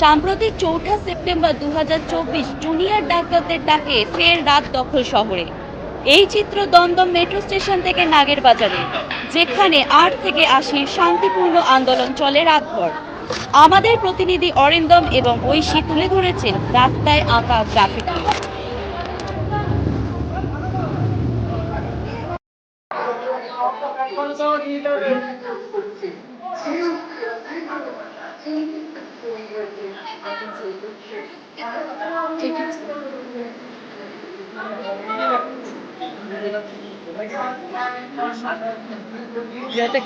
সাম্প্রতিক চৌঠা সেপ্টেম্বর দু হাজার চব্বিশ জুনিয়র ডাক্তারদের ডাকে ফের রাত দখল শহরে। এই চিত্র দমদম মেট্রো স্টেশন থেকে নাগের বাজারে, যেখানে আট থেকে আশির শান্তিপূর্ণ আন্দোলন চলে রাতভর। আমাদের প্রতিনিধি অরিন্দম এবং ঐশী তুলে ধরেছেন রাস্তায় আঁকা গ্রাফিতি একটা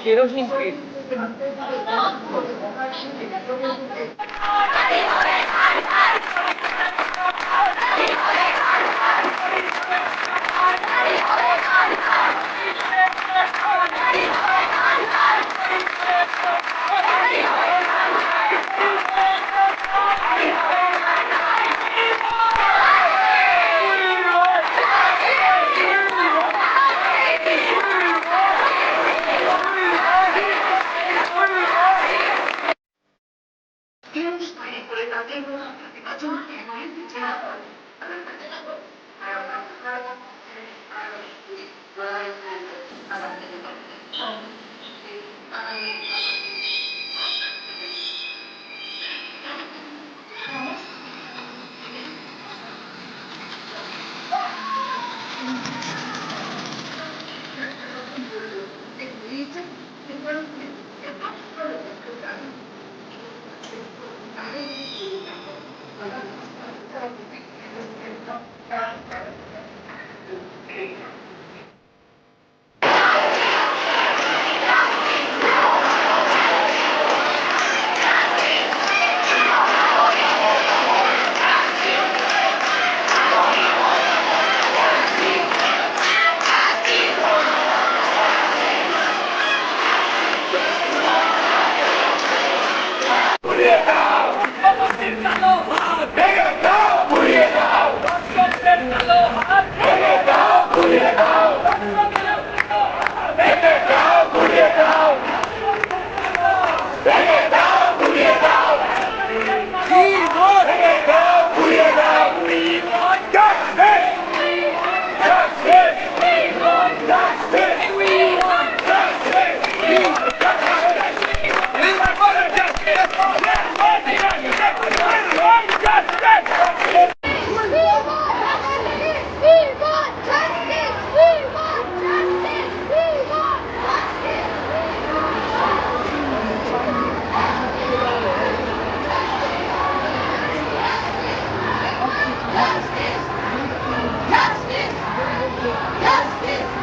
Justice!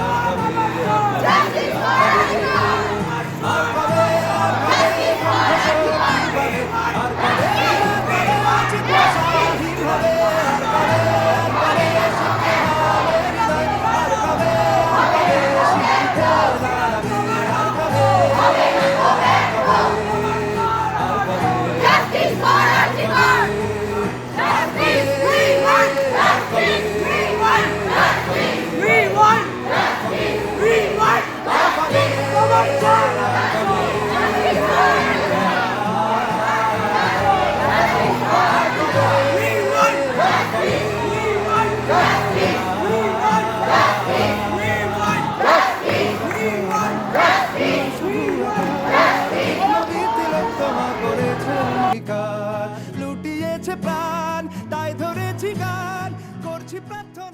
প্রাণ তাই ধরেছি গান করছি প্রার্থনা।